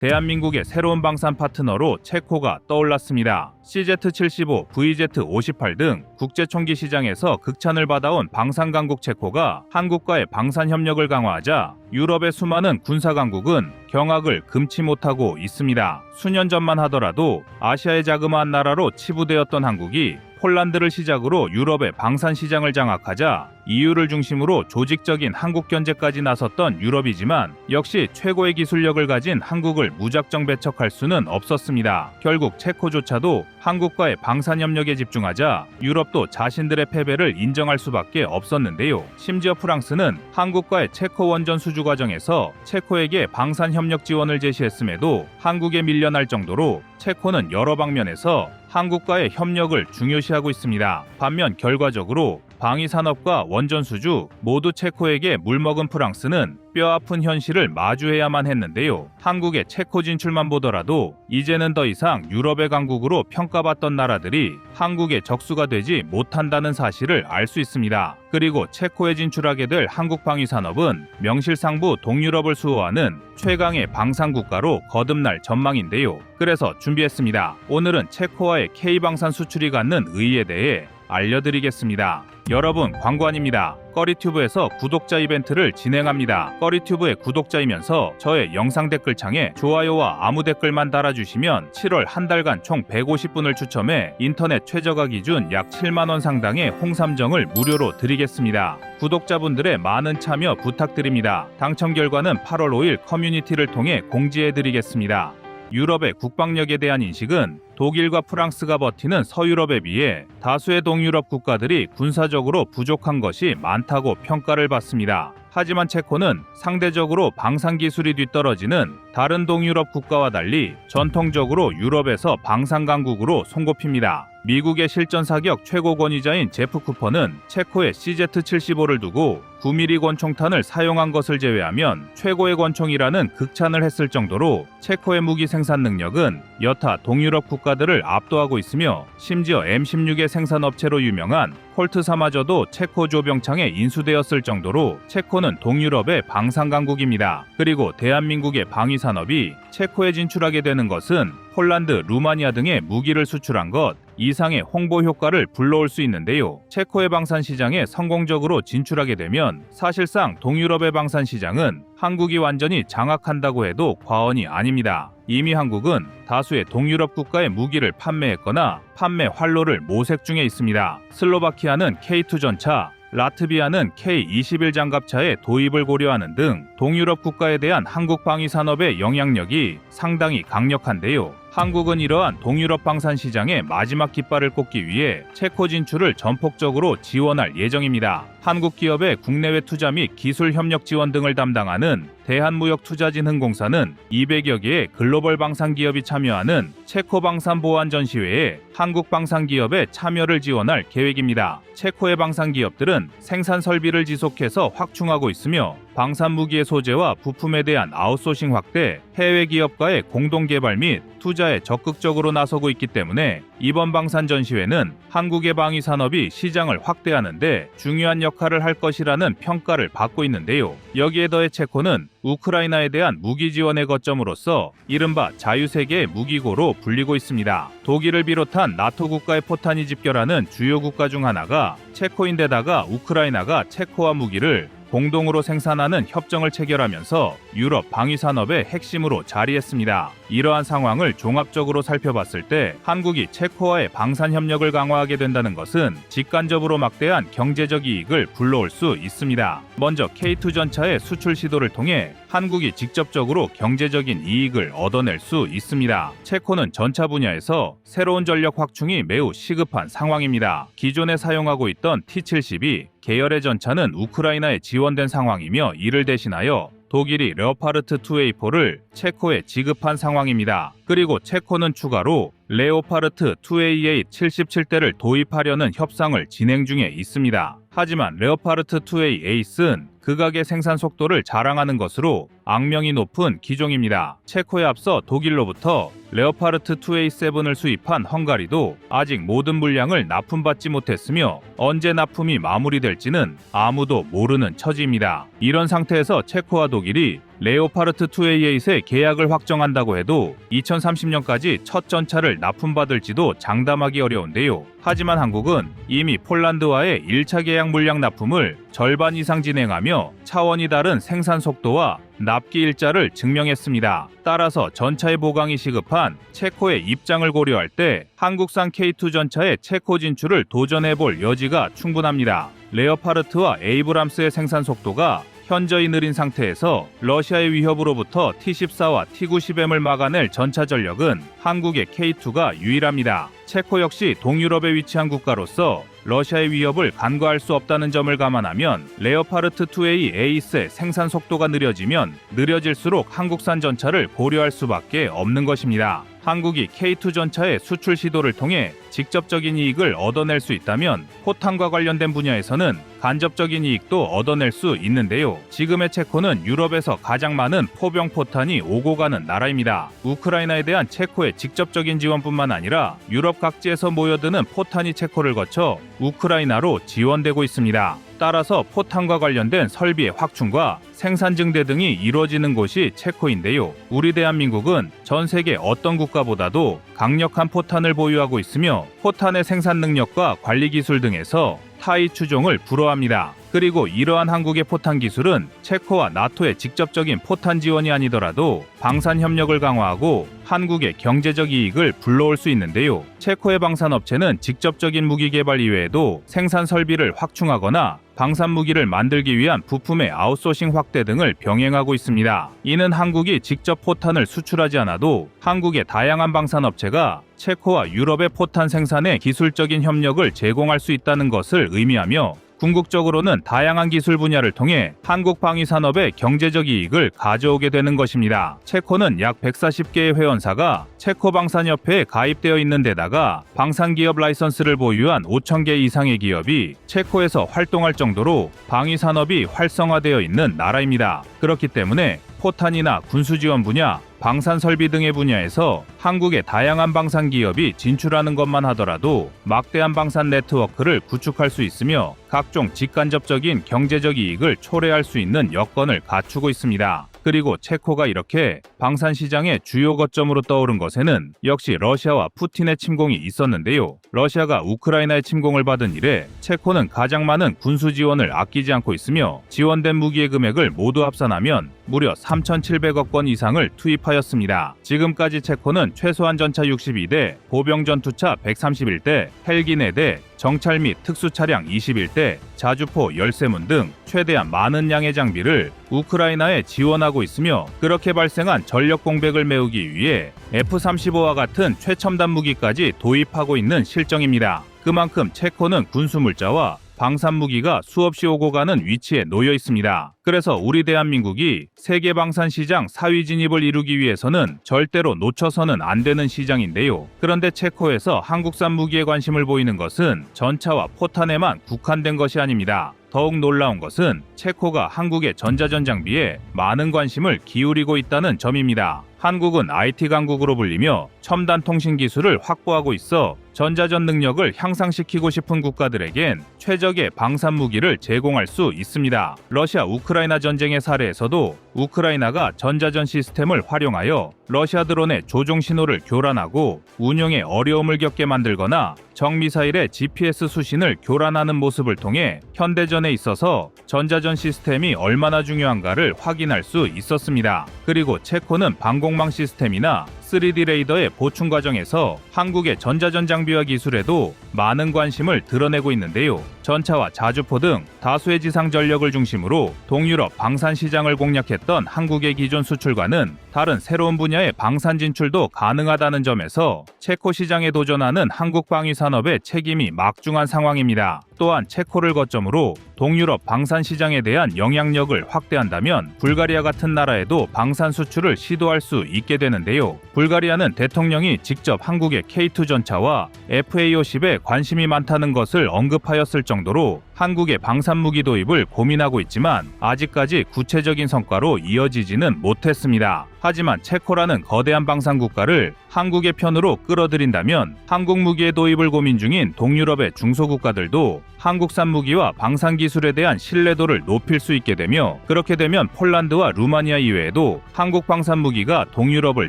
대한민국의 새로운 방산 파트너로 체코가 떠올랐습니다. CZ75, VZ58 등 국제 총기 시장에서 극찬을 받아온 방산 강국 체코가 한국과의 방산 협력을 강화하자 유럽의 수많은 군사 강국은 경악을 금치 못하고 있습니다. 수년 전만 하더라도 아시아의 자그마한 나라로 치부되었던 한국이 폴란드를 시작으로 유럽의 방산 시장을 장악하자 EU를 중심으로 조직적인 한국 견제까지 나섰던 유럽이지만 역시 최고의 기술력을 가진 한국을 무작정 배척할 수는 없었습니다. 결국 체코조차도 한국과의 방산 협력에 집중하자 유럽도 자신들의 패배를 인정할 수밖에 없었는데요. 심지어 프랑스는 한국과의 체코 원전 수주 과정에서 체코에게 방산 협력 지원을 제시했음에도 한국에 밀려날 정도로 체코는 여러 방면에서 한국과의 협력을 중요시하고 있습니다. 반면 결과적으로 방위 산업과 원전 수주 모두 체코에게 물먹은 프랑스는 뼈아픈 현실을 마주해야만 했는데요. 한국의 체코 진출만 보더라도 이제는 더 이상 유럽의 강국으로 평가받던 나라들이 한국의 적수가 되지 못한다는 사실을 알 수 있습니다. 그리고 체코에 진출하게 될 한국 방위 산업은 명실상부 동유럽을 수호하는 최강의 방산 국가로 거듭날 전망인데요. 그래서 준비했습니다. 오늘은 체코와의 K방산 수출이 갖는 의의에 대해 알려드리겠습니다. 여러분 광고 아닙니다. 꺼리튜브에서 구독자 이벤트를 진행합니다. 꺼리튜브의 구독자이면서 저의 영상 댓글창에 좋아요와 아무 댓글만 달아주시면 7월 한 달간 총 150분을 추첨해 인터넷 최저가 기준 약 7만원 상당의 홍삼정을 무료로 드리겠습니다. 구독자분들의 많은 참여 부탁드립니다. 당첨 결과는 8월 5일 커뮤니티를 통해 공지해드리겠습니다. 유럽의 국방력에 대한 인식은 독일과 프랑스가 버티는 서유럽에 비해 다수의 동유럽 국가들이 군사적으로 부족한 것이 많다고 평가를 받습니다. 하지만 체코는 상대적으로 방산 기술이 뒤떨어지는 다른 동유럽 국가와 달리 전통적으로 유럽에서 방산 강국으로 손꼽힙니다. 미국의 실전 사격 최고 권위자인 제프 쿠퍼는 체코의 CZ75를 두고 9mm 권총탄을 사용한 것을 제외하면 최고의 권총이라는 극찬을 했을 정도로 체코의 무기 생산 능력은 여타 동유럽 국가들을 압도하고 있으며 심지어 M16의 생산업체로 유명한 콜트 사마저도 체코 조병창에 인수되었을 정도로 체코는 동유럽의 방산 강국입니다. 그리고 대한민국의 방위 산업이 체코에 진출하게 되는 것은 폴란드, 루마니아 등의 무기를 수출한 것 이상의 홍보 효과를 불러올 수 있는데요. 체코의 방산 시장에 성공적으로 진출하게 되면 사실상 동유럽의 방산 시장은 한국이 완전히 장악한다고 해도 과언이 아닙니다. 이미 한국은 다수의 동유럽 국가의 무기를 판매했거나 판매 활로를 모색 중에 있습니다. 슬로바키아는 K2 전차, 라트비아는 K-21 장갑차의 도입을 고려하는 등 동유럽 국가에 대한 한국 방위 산업의 영향력이 상당히 강력한데요. 한국은 이러한 동유럽 방산 시장의 마지막 깃발을 꽂기 위해 체코 진출을 전폭적으로 지원할 예정입니다. 한국 기업의 국내외 투자 및 기술 협력 지원 등을 담당하는 대한무역투자진흥공사는 200여 개의 글로벌 방산 기업이 참여하는 체코 방산 보안 전시회에 한국 방산 기업의 참여를 지원할 계획입니다. 체코의 방산 기업들은 생산 설비를 지속해서 확충하고 있으며 방산 무기의 소재와 부품에 대한 아웃소싱 확대, 해외 기업과의 공동 개발 및 투자에 적극적으로 나서고 있기 때문에 이번 방산 전시회는 한국의 방위 산업이 시장을 확대하는데 중요한 역할을 할 것이라는 평가를 받고 있는데요. 여기에 더해 체코는 우크라이나에 대한 무기 지원의 거점으로서 이른바 자유세계의 무기고로 불리고 있습니다. 독일을 비롯한 나토 국가의 포탄이 집결하는 주요 국가 중 하나가 체코인데다가 우크라이나가 체코와 무기를 공동으로 생산하는 협정을 체결하면서 유럽 방위 산업의 핵심으로 자리했습니다. 이러한 상황을 종합적으로 살펴봤을 때 한국이 체코와의 방산 협력을 강화하게 된다는 것은 직간접으로 막대한 경제적 이익을 불러올 수 있습니다. 먼저 K2 전차의 수출 시도를 통해 한국이 직접적으로 경제적인 이익을 얻어낼 수 있습니다. 체코는 전차 분야에서 새로운 전력 확충이 매우 시급한 상황입니다. 기존에 사용하고 있던 T-70이 계열의 전차는 우크라이나에 지원된 상황이며 이를 대신하여 독일이 레오파르트 2A4를 체코에 지급한 상황입니다. 그리고 체코는 추가로 레오파르트 2A8 77대를 도입하려는 협상을 진행 중에 있습니다. 하지만 레오파르트 2A 에이스는 극악의 생산 속도를 자랑하는 것으로 악명이 높은 기종입니다. 체코에 앞서 독일로부터 레오파르트 2A7을 수입한 헝가리도 아직 모든 물량을 납품받지 못했으며 언제 납품이 마무리될지는 아무도 모르는 처지입니다. 이런 상태에서 체코와 독일이 레오파르트 2A8의 계약을 확정한다고 해도 2030년까지 첫 전차를 납품받을지도 장담하기 어려운데요. 하지만 한국은 이미 폴란드와의 1차 계약 물량 납품을 절반 이상 진행하며 차원이 다른 생산 속도와 납기 일자를 증명했습니다. 따라서 전차의 보강이 시급한 체코의 입장을 고려할 때 한국산 K2 전차의 체코 진출을 도전해 볼 여지가 충분합니다. 레어파르트와 에이브람스의 생산 속도가 현저히 느린 상태에서 러시아의 위협으로부터 T-14와 T-90M을 막아낼 전차 전력은 한국의 K2가 유일합니다. 체코 역시 동유럽에 위치한 국가로서 러시아의 위협을 간과할 수 없다는 점을 감안하면 레오파르트 2A 에이스의 생산 속도가 느려지면 느려질수록 한국산 전차를 고려할 수밖에 없는 것입니다. 한국이 K2 전차의 수출 시도를 통해 직접적인 이익을 얻어낼 수 있다면 포탄과 관련된 분야에서는 간접적인 이익도 얻어낼 수 있는데요. 지금의 체코는 유럽에서 가장 많은 포병 포탄이 오고 가는 나라입니다. 우크라이나에 대한 체코의 직접적인 지원뿐만 아니라 유럽 각지에서 모여드는 포탄이 체코를 거쳐 우크라이나로 지원되고 있습니다. 따라서 포탄과 관련된 설비의 확충과 생산 증대 등이 이루어지는 곳이 체코인데요. 우리 대한민국은 전 세계 어떤 국가보다도 강력한 포탄을 보유하고 있으며 포탄의 생산 능력과 관리 기술 등에서 타이 추종을 불허합니다. 그리고 이러한 한국의 포탄 기술은 체코와 나토의 직접적인 포탄 지원이 아니더라도 방산 협력을 강화하고 한국의 경제적 이익을 불러올 수 있는데요. 체코의 방산 업체는 직접적인 무기 개발 이외에도 생산 설비를 확충하거나 방산 무기를 만들기 위한 부품의 아웃소싱 확대 등을 병행하고 있습니다. 이는 한국이 직접 포탄을 수출하지 않아도 한국의 다양한 방산 업체가 체코와 유럽의 포탄 생산에 기술적인 협력을 제공할 수 있다는 것을 의미하며 궁극적으로는 다양한 기술 분야를 통해 한국 방위 산업의 경제적 이익을 가져오게 되는 것입니다. 체코는 약 140개의 회원사가 체코 방산협회에 가입되어 있는 데다가 방산기업 라이선스를 보유한 5,000개 이상의 기업이 체코에서 활동할 정도로 방위 산업이 활성화되어 있는 나라입니다. 그렇기 때문에 포탄이나 군수 지원 분야, 방산 설비 등의 분야에서 한국의 다양한 방산 기업이 진출하는 것만 하더라도 막대한 방산 네트워크를 구축할 수 있으며 각종 직간접적인 경제적 이익을 초래할 수 있는 여건을 갖추고 있습니다. 그리고 체코가 이렇게 방산 시장의 주요 거점으로 떠오른 것에는 역시 러시아와 푸틴의 침공이 있었는데요. 러시아가 우크라이나의 침공을 받은 이래 체코는 가장 많은 군수 지원을 아끼지 않고 있으며 지원된 무기의 금액을 모두 합산하면 무려 3,700억 원 이상을 투입하였습니다. 지금까지 체코는 최소한 전차 62대, 보병 전투차 131대, 헬기 4대, 정찰 및 특수 차량 21대, 자주포 13문 등 최대한 많은 양의 장비를 우크라이나에 지원하고 있으며 그렇게 발생한 전력 공백을 메우기 위해 F-35와 같은 최첨단 무기까지 도입하고 있는 실정입니다. 그만큼 체코는 군수 물자와 방산 무기가 수없이 오고 가는 위치에 놓여 있습니다. 그래서 우리 대한민국이 세계 방산 시장 4위 진입을 이루기 위해서는 절대로 놓쳐서는 안 되는 시장인데요. 그런데 체코에서 한국산 무기에 관심을 보이는 것은 전차와 포탄에만 국한된 것이 아닙니다. 더욱 놀라운 것은 체코가 한국의 전자전 장비에 많은 관심을 기울이고 있다는 점입니다. 한국은 IT 강국으로 불리며 첨단 통신 기술을 확보하고 있어 전자전 능력을 향상시키고 싶은 국가들에겐 최적의 방산 무기를 제공할 수 있습니다. 러시아 우크라이나 전쟁의 사례에서도 우크라이나가 전자전 시스템을 활용하여 러시아 드론의 조종 신호를 교란하고 운용에 어려움을 겪게 만들거나 정미사일의 GPS 수신을 교란하는 모습을 통해 현대전에 있어서 전자전 시스템이 얼마나 중요한가를 확인할 수 있었습니다. 그리고 체코는 방공망 시스템이나 3D 레이더의 보충 과정에서 한국의 전자전 장비와 기술에도 많은 관심을 드러내고 있는데요. 전차와 자주포 등 다수의 지상 전력을 중심으로 동유럽 방산 시장을 공략했던 한국의 기존 수출과는 다른 새로운 분야의 방산 진출도 가능하다는 점에서 체코 시장에 도전하는 한국 방위 산업의 책임이 막중한 상황입니다. 또한 체코를 거점으로 동유럽 방산 시장에 대한 영향력을 확대한다면 불가리아 같은 나라에도 방산 수출을 시도할 수 있게 되는데요. 불가리아는 대통령이 직접 한국의 K2 전차와 FA50에 관심이 많다는 것을 언급하였을 정도 로 한국의 방산 무기 도입을 고민하고 있지만 아직까지 구체적인 성과로 이어지지는 못했습니다. 하지만 체코라는 거대한 방산 국가를 한국의 편으로 끌어들인다면 한국 무기의 도입을 고민 중인 동유럽의 중소국가들도 한국산 무기와 방산 기술에 대한 신뢰도를 높일 수 있게 되며 그렇게 되면 폴란드와 루마니아 이외에도 한국 방산 무기가 동유럽을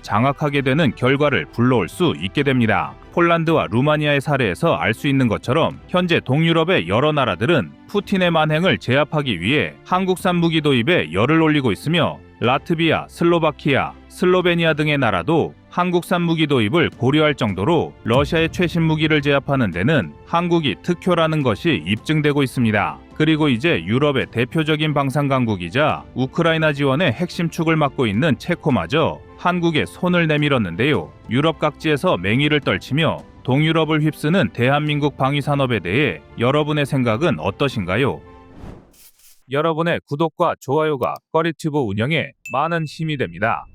장악하게 되는 결과를 불러올 수 있게 됩니다. 폴란드와 루마니아의 사례에서 알 수 있는 것처럼 현재 동유럽의 여러 나라들은 푸틴의 만행을 제압하기 위해 한국산 무기 도입에 열을 올리고 있으며 라트비아, 슬로바키아, 슬로베니아 등의 나라도 한국산 무기 도입을 고려할 정도로 러시아의 최신 무기를 제압하는 데는 한국이 특효라는 것이 입증되고 있습니다. 그리고 이제 유럽의 대표적인 방산 강국이자 우크라이나 지원의 핵심 축을 맡고 있는 체코마저 한국에 손을 내밀었는데요. 유럽 각지에서 맹위를 떨치며 동유럽을 휩쓰는 대한민국 방위 산업에 대해 여러분의 생각은 어떠신가요? 여러분의 구독과 좋아요가 꺼리튜브 운영에 많은 힘이 됩니다.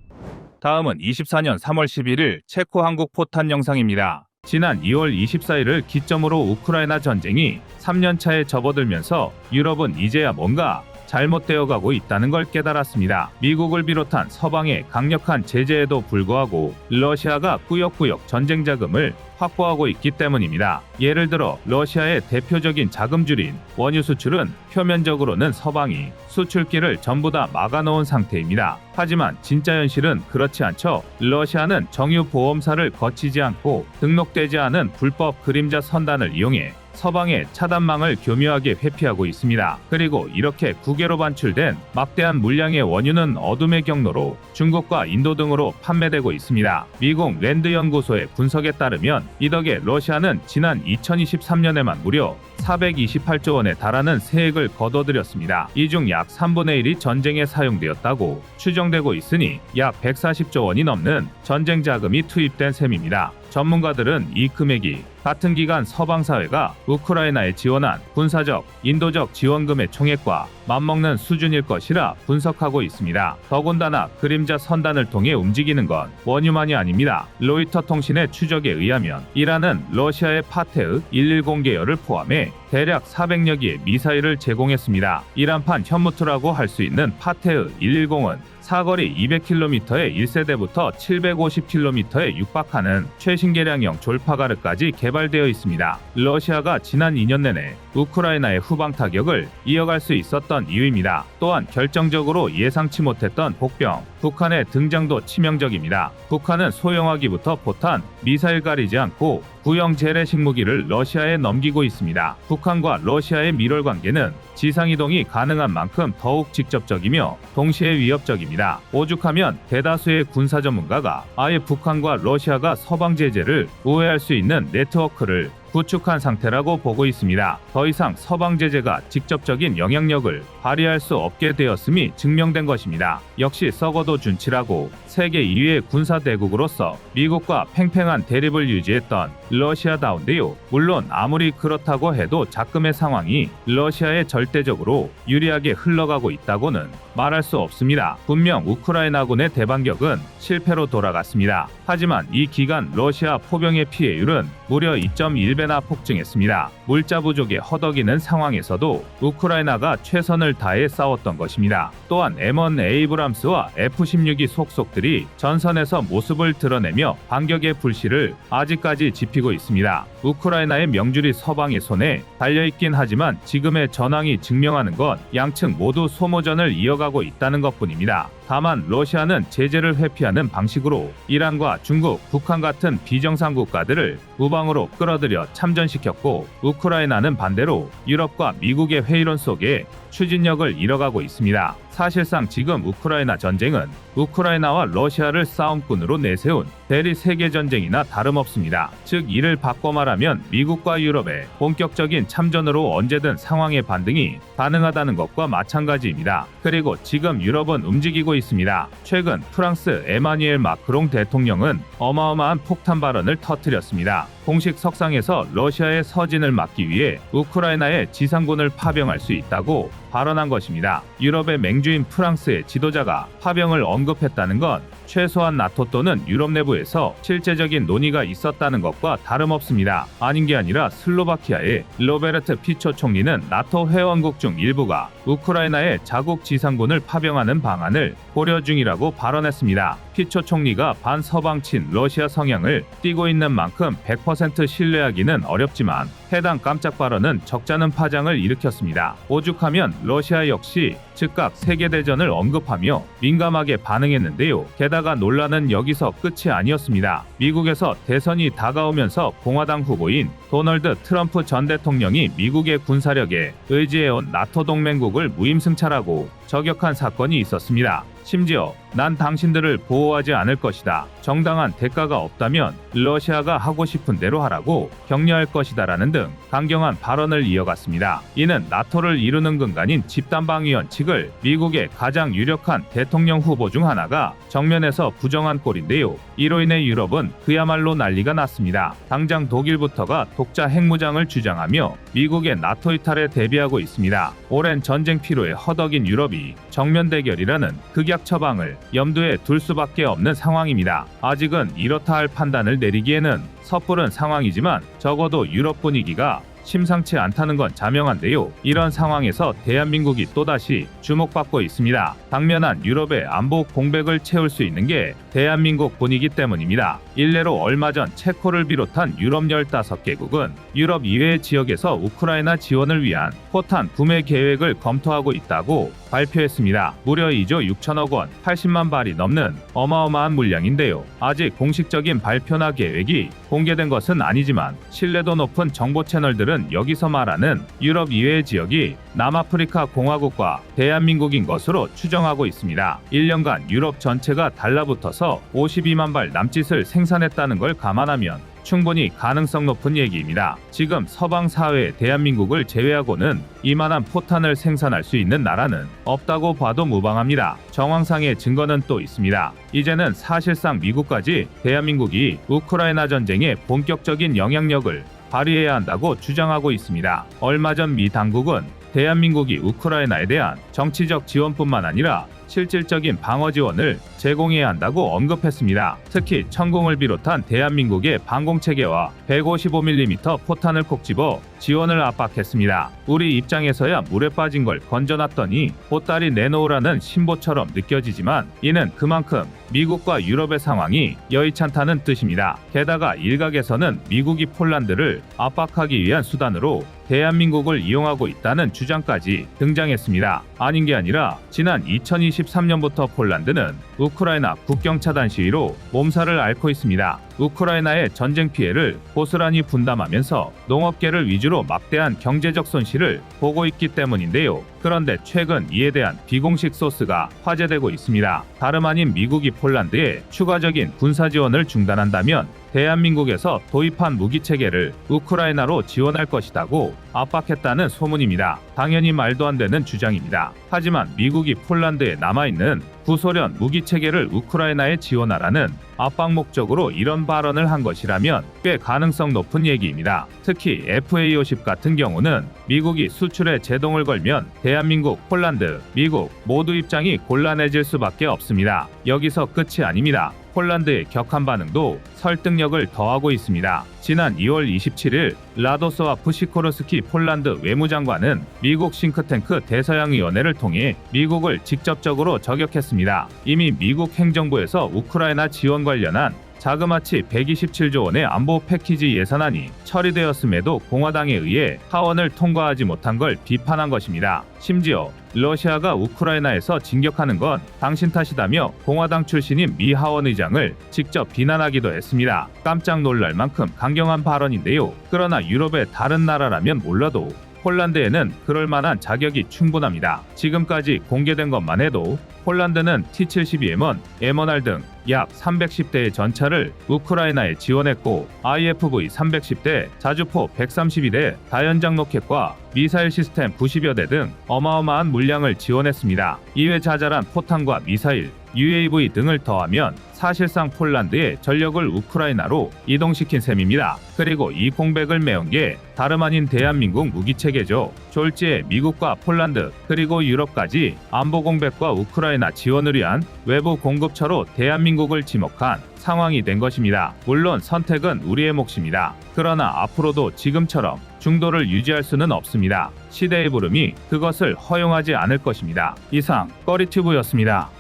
다음은 24년 3월 11일 체코 한국 포탄 영상입니다. 지난 2월 24일을 기점으로 우크라이나 전쟁이 3년차에 접어들면서 유럽은 이제야 뭔가 잘못되어 가고 있다는 걸 깨달았습니다. 미국을 비롯한 서방의 강력한 제재에도 불구하고 러시아가 꾸역꾸역 전쟁 자금을 확보하고 있기 때문입니다. 예를 들어 러시아의 대표적인 자금줄인 원유 수출은 표면적으로는 서방이 수출길을 전부 다 막아놓은 상태입니다. 하지만 진짜 현실은 그렇지 않죠. 러시아는 정유 보험사를 거치지 않고 등록되지 않은 불법 그림자 선단을 이용해 서방의 차단망을 교묘하게 회피하고 있습니다. 그리고 이렇게 국외로 반출된 막대한 물량의 원유는 어둠의 경로로 중국과 인도 등으로 판매되고 있습니다. 미국 랜드 연구소의 분석에 따르면 이 덕에 러시아는 지난 2023년에만 무려 428조 원에 달하는 세액을 거둬들였습니다. 이 중 약 3분의 1이 전쟁에 사용되었다고 추정되고 있으니 약 140조 원이 넘는 전쟁 자금이 투입된 셈입니다. 전문가들은 이 금액이 같은 기간 서방 사회가 우크라이나에 지원한 군사적, 인도적 지원금의 총액과 맞먹는 수준일 것이라 분석하고 있습니다. 더군다나 그림자 선단을 통해 움직이는 건 원유만이 아닙니다. 로이터 통신의 추적에 의하면 이란은 러시아의 파테흐 110 계열을 포함해 대략 400여 개의 미사일을 제공했습니다. 이란판 현무트라고 할 수 있는 파테흐 110은 사거리 200km의 1세대부터 750km에 육박하는 최신 개량형 졸파가르까지 개발되어 있습니다. 러시아가 지난 2년 내내 우크라이나의 후방 타격을 이어갈 수 있었던 이유입니다. 또한 결정적으로 예상치 못했던 복병, 북한의 등장도 치명적입니다. 북한은 소형화기부터 포탄, 미사일 가리지 않고 구형 재래 식 무기를 러시아에 넘기고 있습니다. 북한과 러시아의 밀월 관계는 지상이동이 가능한 만큼 더욱 직접적이며 동시에 위협적입니다. 오죽하면 대다수의 군사 전문가가 아예 북한과 러시아가 서방 제재를 우회할 수 있는 네트워크를 구축한 상태라고 보고 있습니다. 더 이상 서방 제재가 직접적인 영향력을 발휘할 수 없게 되었음이 증명된 것입니다. 역시 썩어도 준치라고 세계 2위의 군사 대국으로서 미국과 팽팽한 대립을 유지했던 러시아다운데요. 물론 아무리 그렇다고 해도 작금의 상황이 러시아에 절대적으로 유리하게 흘러가고 있다고는 말할 수 없습니다. 분명 우크라이나군의 대반격은 실패로 돌아갔습니다. 하지만 이 기간 러시아 포병의 피해율은 무려 2.1배나 폭증했습니다. 물자 부족에 허덕이는 상황에서도 우크라이나가 최선을 다해 싸웠던 것입니다. 또한 M1 에이브람스와 F-16이 속속들이 전선에서 모습을 드러내며 반격의 불씨를 아직까지 지피고 있습니다. 우크라이나의 명줄이 서방의 손에 달려있긴 하지만 지금의 전황이 증명하는 건 양측 모두 소모전을 이어가고 있다는 것뿐입니다. 다만 러시아는 제재를 회피하는 방식으로 이란과 중국, 북한 같은 비정상 국가들을 우방으로 끌어들여 참전시켰고 우크라이나는 반대로 유럽과 미국의 회의론 속에 추진력을 잃어가고 있습니다. 사실상 지금 우크라이나 전쟁은 우크라이나와 러시아를 싸움꾼으로 내세운 대리 세계 전쟁이나 다름없습니다. 즉 이를 바꿔 말하면 미국과 유럽의 본격적인 참전으로 언제든 상황의 반등이 가능하다는 것과 마찬가지입니다. 그리고 지금 유럽은 움직이고 있습니다. 최근 프랑스 에마니엘 마크롱 대통령은 어마어마한 폭탄 발언을 터뜨렸습니다. 공식 석상에서 러시아의 서진을 막기 위해 우크라이나의 지상군을 파병할 수 있다고 발언한 것입니다. 유럽의 맹주인 프랑스의 지도자가 파병을 언급했다는 건 최소한 나토 또는 유럽 내부에서 실제적인 논의가 있었다는 것과 다름없습니다. 아닌 게 아니라 슬로바키아의 로베르트 피초 총리는 나토 회원국 중 일부가 우크라이나에 자국 지상군을 파병하는 방안을 고려 중이라고 발언했습니다. 피초 총리가 반서방친 러시아 성향을 띠고 있는 만큼 100% 신뢰하기는 어렵지만 해당 깜짝 발언은 적잖은 파장을 일으켰습니다. 오죽하면 러시아 역시 즉각 세계대전을 언급하며 민감하게 반응했는데요. 게다가 논란은 여기서 끝이 아니었습니다. 미국에서 대선이 다가오면서 공화당 후보인 도널드 트럼프 전 대통령이 미국의 군사력에 의지해온 나토 동맹국을 무임승차라고 저격한 사건이 있었습니다. 심지어 난 당신들을 보호하지 않을 것이다. 정당한 대가가 없다면 러시아가 하고 싶은 대로 하라고 격려할 것이다라는 등 강경한 발언을 이어갔습니다. 이는 나토를 이루는 근간인 집단방위원 측을 미국의 가장 유력한 대통령 후보 중 하나가 정면에서 부정한 꼴인데요. 이로 인해 유럽은 그야말로 난리가 났습니다. 당장 독일부터가 독자 핵무장을 주장하며 미국의 나토 이탈에 대비하고 있습니다. 오랜 전쟁 피로에 허덕인 유럽이 정면 대결이라는 극약 처방을 염두에 둘 수밖에 없는 상황입니다. 아직은 이렇다 할 판단을 내리기에는 섣부른 상황이지만 적어도 유럽 분위기가 심상치 않다는 건 자명한데요. 이런 상황에서 대한민국이 또다시 주목받고 있습니다. 당면한 유럽의 안보 공백을 채울 수 있는 게 대한민국 분이기 때문입니다. 일례로 얼마 전 체코를 비롯한 유럽 15개국은 유럽 이외의 지역에서 우크라이나 지원을 위한 포탄 구매 계획을 검토하고 있다고 발표했습니다. 무려 2조 6천억 원, 80만 발이 넘는 어마어마한 물량인데요. 아직 공식적인 발표나 계획이 공개된 것은 아니지만 신뢰도 높은 정보 채널들은 여기서 말하는 유럽 이외의 지역이 남아프리카 공화국과 대한민국인 것으로 추정하고 있습니다. 1년간 유럽 전체가 달라붙어서 52만 발 남짓을 생산했다는 걸 감안하면 충분히 가능성 높은 얘기입니다. 지금 서방 사회 대한민국을 제외하고는 이만한 포탄을 생산할 수 있는 나라는 없다고 봐도 무방합니다. 정황상의 증거는 또 있습니다. 이제는 사실상 미국까지 대한민국이 우크라이나 전쟁에 본격적인 영향력을 발휘해야 한다고 주장하고 있습니다. 얼마 전 미 당국은 대한민국이 우크라이나에 대한 정치적 지원뿐만 아니라 실질적인 방어 지원을 제공해야 한다고 언급했습니다. 특히 천공을 비롯한 대한민국의 방공 체계와 155mm 포탄을 콕 집어 지원을 압박했습니다. 우리 입장에서야 물에 빠진 걸 건져놨더니 보따리 내놓으라는 신보처럼 느껴지지만 이는 그만큼 미국과 유럽의 상황이 여의찮다는 뜻입니다. 게다가 일각에서는 미국이 폴란드를 압박하기 위한 수단으로 대한민국을 이용하고 있다는 주장까지 등장했습니다. 아닌 게 아니라 지난 2023년부터 폴란드는 우크라이나 국경 차단 시위로 몸살을 앓고 있습니다. 우크라이나의 전쟁 피해를 고스란히 분담하면서 농업계를 위주로 막대한 경제적 손실을 보고 있기 때문인데요. 그런데 최근 이에 대한 비공식 소스가 화제되고 있습니다. 다름 아닌 미국이 폴란드에 추가적인 군사 지원을 중단한다면 대한민국에서 도입한 무기 체계를 우크라이나로 지원할 것이다고 압박했다는 소문입니다. 당연히 말도 안 되는 주장입니다. 하지만 미국이 폴란드에 남아있는 구소련 무기 체계를 우크라이나에 지원하라는 압박 목적으로 이런 발언을 한 것이라면 꽤 가능성 높은 얘기입니다. 특히 FA50 같은 경우는 미국이 수출에 제동을 걸면 대한민국, 폴란드, 미국 모두 입장이 곤란해질 수밖에 없습니다. 여기서 끝이 아닙니다. 폴란드의 격한 반응도 설득력을 더하고 있습니다. 지난 2월 27일 라도스와 푸시코르스키 폴란드 외무장관은 미국 싱크탱크 대서양위원회를 통해 미국을 직접적으로 저격했습니다. 이미 미국 행정부에서 우크라이나 지원 관련한 자그마치 127조 원의 안보 패키지 예산안이 처리되었음에도 공화당에 의해 하원을 통과하지 못한 걸 비판한 것입니다. 심지어 러시아가 우크라이나에서 진격하는 건 당신 탓이다며 공화당 출신인 미 하원 의장을 직접 비난하기도 했습니다. 깜짝 놀랄 만큼 강경한 발언인데요. 그러나 유럽의 다른 나라라면 몰라도 폴란드에는 그럴 만한 자격이 충분합니다. 지금까지 공개된 것만 해도 폴란드는 T-72M1, M1R 등 약 310대의 전차를 우크라이나에 지원했고 IFV 310대, 자주포 132대, 다연장 로켓과 미사일 시스템 90여 대 등 어마어마한 물량을 지원했습니다. 이외 자잘한 포탄과 미사일, UAV 등을 더하면 사실상 폴란드의 전력을 우크라이나로 이동시킨 셈입니다. 그리고 이 공백을 메운 게 다름 아닌 대한민국 무기체계죠. 졸지에 미국과 폴란드 그리고 유럽까지 안보 공백과 우크라이나 지원을 위한 외부 공급처로 대한민국을 지목한 상황이 된 것입니다. 물론 선택은 우리의 몫입니다. 그러나 앞으로도 지금처럼 중도를 유지할 수는 없습니다. 시대의 부름이 그것을 허용하지 않을 것입니다. 이상 꺼리튜브였습니다.